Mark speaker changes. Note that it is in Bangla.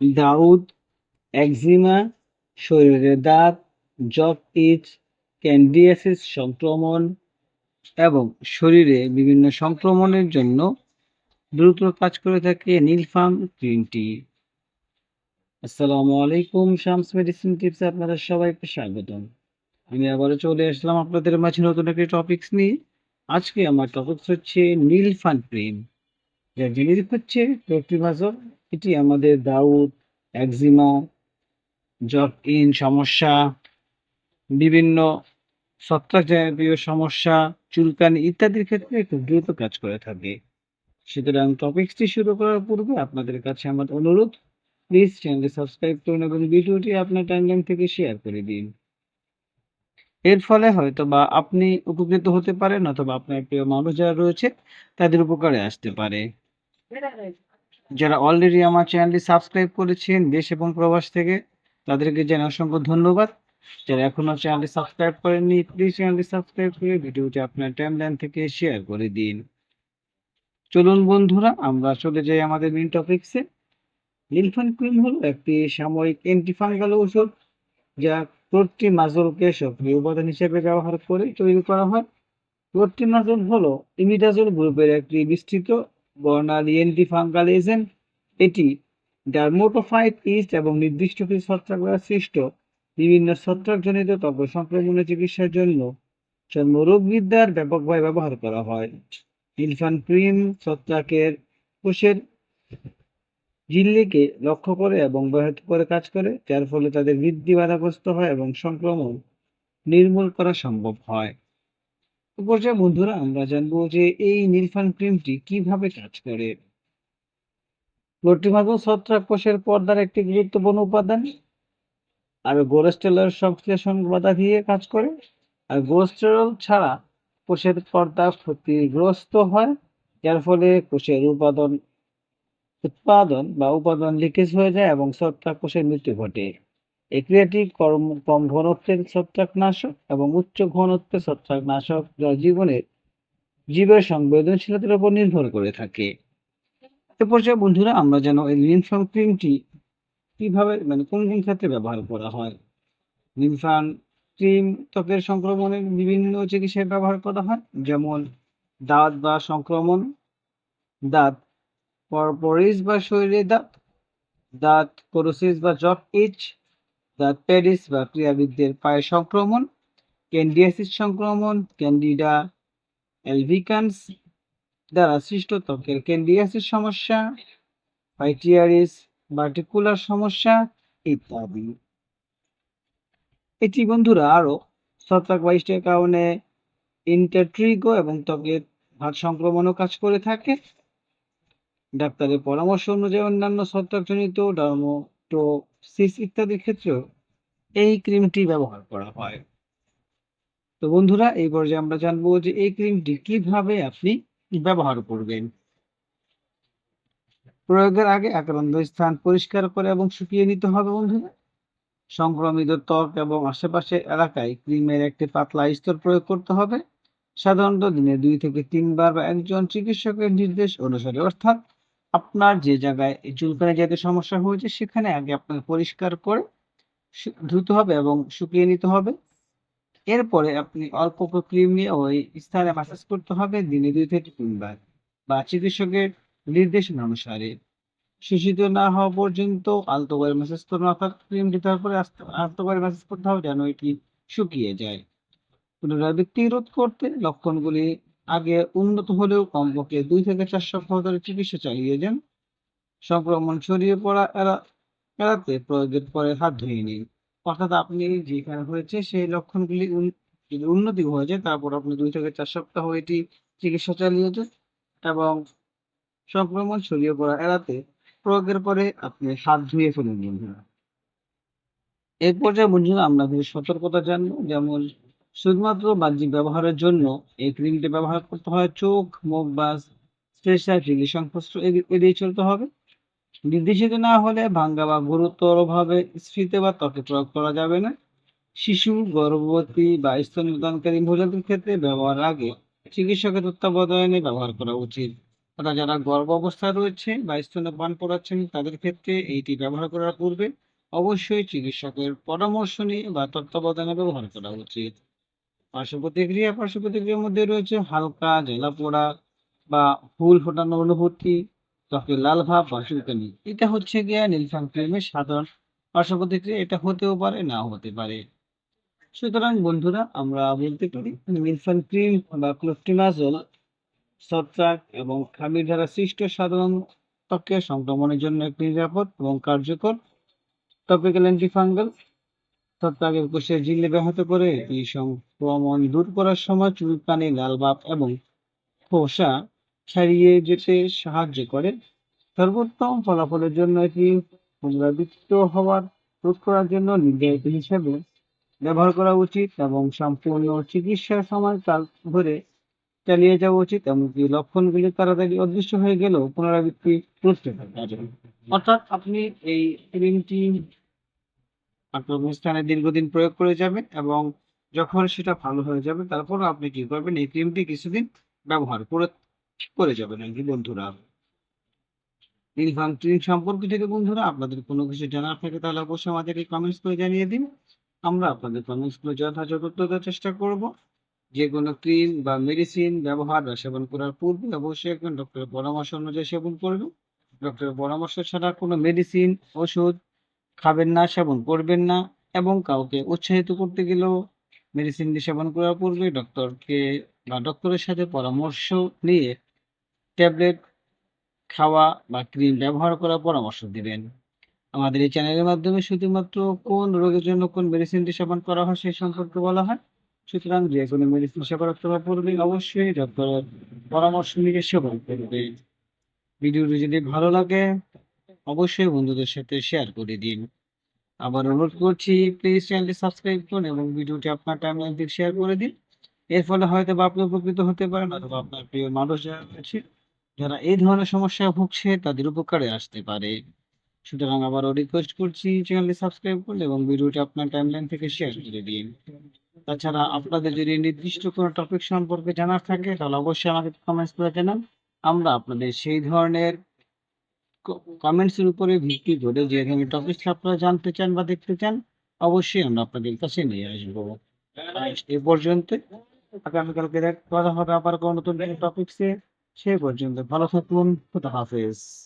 Speaker 1: দাউদ একজিমা শরীরের দাঁত জব ইচ ক্যান্ডিয়াসিস সংক্রমণ এবং শরীরে বিভিন্ন সংক্রমণের জন্য দ্রুত কাজ করে থাকে নীলফাম গ্রিন টি। আসসালামু আলাইকুম, শামস মেডিসিন টিপসে আপনাদের সবাইকে স্বাগতম। আমি আবারও চলে আসলাম আপনাদের মাঝে নতুন একটি টপিকস নিয়ে। আজকে আমার টপিকস হচ্ছে নীলফান ক্রিম যার জিনিস হচ্ছে প্রোক্রিমাজল এটি আমাদের দাউদ, একজিমা জব ইন সমস্যা, বিভিন্ন ছত্রাক জাতীয় সমস্যা, চুলকানি ইত্যাদির ক্ষেত্রে একটু দ্রুত কাজ করে থাকে। সুতরাং টপিকসটি শুরু করার পূর্বে আপনাদের কাছে আমার অনুরোধ, প্লিজ চ্যানেলটি সাবস্ক্রাইব করুন এবং ভিডিওটি আপনার টাইমলাইন থেকে শেয়ার করে দিন। এর ফলে হয়তো বা আপনি উপকৃত হতে পারেন অথবা আপনার প্রিয় মানুষ যারা রয়েছে, তাদের উপকারে আসতে পারে। যারা অলরেডি আমার চ্যানেলটি সাবস্ক্রাইব করেছেন দেশ এবং প্রবাস থেকে, তাদেরকে জানাই অসংখ্য ধন্যবাদ। যারা এখনও চ্যানেলটি সাবস্ক্রাইব করেননি প্লিজ চ্যানেলটি সাবস্ক্রাইব করে ভিডিওটি আপনার টাইমলাইন থেকে শেয়ার করে দিন। চলুন বন্ধুরা, আমরা চলে যাই আমাদের মেন টপিকসে লিলফান ক্রিম হলো একটি সাময়িক অ্যান্টিফাঙ্গাল ঔষধ, যা ক্লোট্রিমাজোলকে সক্রিয় উপাদান হিসেবে ব্যবহার করে তৈরি করা হয়। ক্লোট্রিমাজোল হলো ইমিডাজল গ্রুপের একটি বিস্তৃত বর্ণালী অ্যান্টিফাঙ্গাল এজেন্ট এটি ডার্মোটোফাইট ইস্ট এবং নির্দিষ্ট কিছু ছত্রাক দ্বারা সৃষ্ট বিভিন্ন ছত্রাকজনিত ত্বক সংক্রমণের চিকিৎসার জন্য চর্মরোগবিদ্যার ব্যাপকভাবে ব্যবহার করা হয়। ইলফান ক্রিম ছত্রাকের কোষের ঝিল্লিকে লক্ষ্য করে এবং ব্যাহত করে কাজ করে, যার ফলে তাদের বৃদ্ধি বাধাগ্রস্ত হয় এবং সংক্রমণ নির্মূল করা সম্ভব হয়। পর্যায়ে বন্ধুরা, আমরা জানব যে এই নীলফান ক্রিমটি কীভাবে কাজ করে? ক্লোট্রিমাজল ছত্রাক কোষের পর্দার একটি গুরুত্বপূর্ণ উপাদান। আর গোরেস্টেরল সংশ্লেষণ বাধা দিয়ে কাজ করে। আর গোরেস্টেরল ছাড়া কোষের পর্দা ক্ষতিগ্রস্ত হয়, যার ফলে কোষের উপাদান উৎপাদন বা উপাদান লিকেজ হয়ে যায় এবং ছত্রাক কোষের মৃত্যু ঘটে। এই ক্রিয়াটি কম ঘনত্বের ছত্রাকনাশক এবং উচ্চ ঘনত্বের ছত্রাকনাশক যা জীবনের জীবের সংবেদনশীলতার উপর নির্ভর করে থাকে। এ পর্যায়ে বন্ধুরা, আমরা যেন এই লিনফান ক্রিমটি কীভাবে মানে কোন কোন ক্ষেত্রে ব্যবহার করা হয়? লিনফান ক্রিম ত্বকের সংক্রমণের বিভিন্ন চিকিৎসায় ব্যবহার করা হয়, যেমন দাঁত বা সংক্রমণ, দাঁত পরপরিস বা শরীরে দাঁত দাঁত কোরোসিস বা জক ইচ দাঁত প্যারিস বা ক্রীড়াবিদদের পায়ের সংক্রমণ ক্যান্ডিয়াসিস সংক্রমণ ক্যান্ডিডা অ্যালভিকান্স দ্বারা সৃষ্ট ত্বকের ক্যান্ডিয়াসিস সমস্যা ফাইটিয়ারিস পার্টিকুলার সমস্যা ইত্যাদি। এটি বন্ধুরা আরও ছত্রাক বাইশের কারণে ইন্টারট্রিগো এবং ত্বকের ভাত সংক্রমণও কাজ করে থাকে। ডাক্তারের পরামর্শ অনুযায়ী অন্যান্য ছত্রাকজনিত ডার্মোটোসিস ইত্যাদির ক্ষেত্রেও এই ক্রিমটি ব্যবহার করা হয়। তো বন্ধুরা, এই পর্যায়ে আমরা জানব যে এই ক্রিমটি কীভাবে আপনি ব্যবহার করবেন। প্রয়োগের আগে আক্রান্ত স্থান পরিষ্কার করে এবং শুকিয়ে নিতে হবে বন্ধুরা। সংক্রমিত ত্বক এবং আশেপাশের এলাকায় ক্রিমের একটি পাতলা স্তর প্রয়োগ করতে হবে। সাধারণত দিনে দুই থেকে তিনবার বা একজন চিকিৎসকের নির্দেশ অনুসারে, অর্থাৎ আপনার যে জায়গায় চুলকানি জাতীয় সমস্যা হয়েছে, সেখানে আগে আপনাকে পরিষ্কার করে ধুতে হবে এবং শুকিয়ে নিতে হবে। এরপরে আপনি অল্প ক্রিম নিয়ে ওই স্থানে মাসাজ করতে হবে দিনে দুই থেকে তিনবার বা চিকিৎসকের নির্দেশনা অনুসারে। শোষিত না হওয়া পর্যন্ত আলতো করে ম্যাসেজ করুন, অর্থাৎ ক্রিম দিতে পরে আলতো করে ম্যাসেজ করতে হবে যেন এটি শুকিয়ে যায়। পুনরাবৃত্তি রোধ করতে লক্ষণগুলি আগে উন্নত হলেও কমপক্ষে দুই থেকে চার সপ্তাহ ধরে চিকিৎসা চালিয়ে যান। সংক্রমণ ছড়িয়ে পড়া এড়া এড়াতে প্রয়োগের পরে হাত ধুয়ে নিন। অর্থাৎ আপনি যেখানে হয়েছে সেই লক্ষণগুলি যদি উন্নতি হয়ে যায়, তারপর আপনি দুই থেকে চার সপ্তাহ এটি চিকিৎসা চালিয়ে যান এবং সংক্রমণ ছড়িয়ে পড়া এড়াতে প্রয়োগের পরে আপনি হাত ধুয়ে ফেলুন বন্ধুরা এর পর্যায়ে বন্ধুরা আমরা সতর্কতা জানব, যেমন শুধুমাত্র বাহ্যিক ব্যবহারের জন্য এই ক্রিমটি ব্যবহার করতে হয় চোখ, মুখ বা স্ট্রেচারটি সংস্পর্শ এড়িয়ে চলতে হবে। নির্দেশিত না হলে ভাঙ্গা বা গুরুতরভাবে স্ফীত বা ত্বকে প্রয়োগ করা যাবে না। শিশু, গর্ভবতী বা স্তনদানকারী মহিলাদের ক্ষেত্রে ব্যবহার আগে চিকিৎসকের তত্ত্বাবধানে ব্যবহার করা উচিত। অর্থাৎ যারা গর্ভ অবস্থায় রয়েছে বা স্তন্যপান করাচ্ছেন তাদের ক্ষেত্রে এইটি ব্যবহার করার পূর্বে অবশ্যই চিকিৎসকের পরামর্শ নিয়ে বা তত্ত্বাবধানে ব্যবহার করা উচিত। পার্শ্ব প্রতিক্রিয়া পার্শ্ব প্রতিক্রিয়ার মধ্যে রয়েছে হালকা জ্বালা পোড়া বা ফুল ফোটানো অনুভূতি, ত্বকে লাল ভাব বা চুলকানি এটা হচ্ছে গিয়ে নীলফান ক্রিমের সাধারণ পার্শ্ব প্রতিক্রিয়া এটা হতেও পারে না হতে পারে। সুতরাং বন্ধুরা, আমরা বলতে পারি নীলফান ক্রিম বা ক্লোফটিনাজল ছত্রাক এবং খামির দ্বারা সৃষ্ট সাধারণ ত্বকের সংক্রমণের জন্য একটি নিরাপদ এবং কার্যকর টপিক্যাল অ্যান্টিফাঙ্গাল ছত্রাকের কোষের ঝিল্লি ব্যাহত করে এই সংক্রমণ দূর করার সময় চুলকানি লাল ভাব এবং খোসা ছাড়িয়ে যেতে সাহায্য করে। সর্বোত্তম ফলাফলের জন্য এটি পুনরাবৃত্ত হওয়ার রোধ করার জন্য নির্ধারিত হিসেবে ব্যবহার করা উচিত এবং সম্পূর্ণ চিকিৎসার সময় কাল ধরে চালিয়ে যাওয়া উচিত, এমনকি লক্ষণগুলি তাড়াতাড়ি অদৃশ্য হয়ে গেলেও পুনরাবৃত্তি করতে হবে অর্থাৎ আপনি এই ক্রিমটি আপনার স্থানে দীর্ঘদিন প্রয়োগ করে যাবেন এবং যখন সেটা ভালো হয়ে যাবে, তারপর আপনি কি করবেন? এই ক্রিমটি কিছুদিন ব্যবহার করে করে যাবেন আর কি বন্ধুরা। নীলফাম ক্রিম সম্পর্কে যদি বন্ধুরা, আপনাদের কোনো কিছু জানার থাকে তাহলে অবশ্যই আমাদেরকে কমেন্টস করে জানিয়ে দিন। আমরা আপনাদের কমেন্টসগুলো যথাযথ দেওয়ার চেষ্টা করব। যে কোনো ক্রিম বা মেডিসিন ব্যবহার বা সেবন করার পূর্বে অবশ্যই একজন ডক্টরের পরামর্শ অনুযায়ী সেবন করবেন। ডক্টরের পরামর্শ ছাড়া কোনো মেডিসিন ওষুধ খাবেন না, সেবন করবেন না এবং কাউকে উৎসাহিত করতে গেলেও মেডিসিনটি সেবন করার পূর্বে ডক্টরকে বা ডক্টরের সাথে পরামর্শ নিয়ে ট্যাবলেট খাওয়া বা ক্রিম ব্যবহার করার পরামর্শ দিবেন। আমাদের এই চ্যানেলের মাধ্যমে শুধুমাত্র কোন রোগের জন্য কোন মেডিসিনটি সেবন করা হয় সেই সম্পর্কে বলা হয়? সুতরাং যে কোনো মেডিসিন সেবন করার পূর্বে অবশ্যই ডক্টরের পরামর্শ নিয়ে সেবন করবে। ভিডিওটি যদি ভালো লাগে অবশ্যই বন্ধুদের সাথে শেয়ার করে দিন। আবার অনুরোধ করছি প্লিজ চ্যানেলটি সাবস্ক্রাইব করুন এবং ভিডিওটি আপনার টাইমলাইন থেকে শেয়ার করে দিন। এর ফলে হয়তো বা আপনি উপকৃত হতে পারেন অথবা আপনার প্রিয় মানুষ যারা রয়েছে, যারা এই ধরনের সমস্যায় ভুগছে, তাদের উপকারে আসতে পারে। সুতরাং আবারও রিকোয়েস্ট করছি চ্যানেলটি সাবস্ক্রাইব করুন এবং ভিডিওটি আপনার টাইমলাইন থেকে শেয়ার করে দিন। তাছাড়া আপনাদের যদি নির্দিষ্ট কোনো টপিক সম্পর্কে জানার থাকে, তাহলে অবশ্যই আমাকে কমেন্টস করে জানান। আমরা আপনাদের সেই ধরনের কমেন্টসের উপরে ভিত্তি করে যে ধরনের টপিকস আপনারা জানতে চান বা দেখতে চান, অবশ্যই আমরা আপনাদের কাছে নিয়ে আসব। এ পর্যন্ত আগামীকালকে দেখা হবে আবার কোনো নতুন টপিকসে সে পর্যন্ত ভালো থাকুন, খুদা হাফেজ।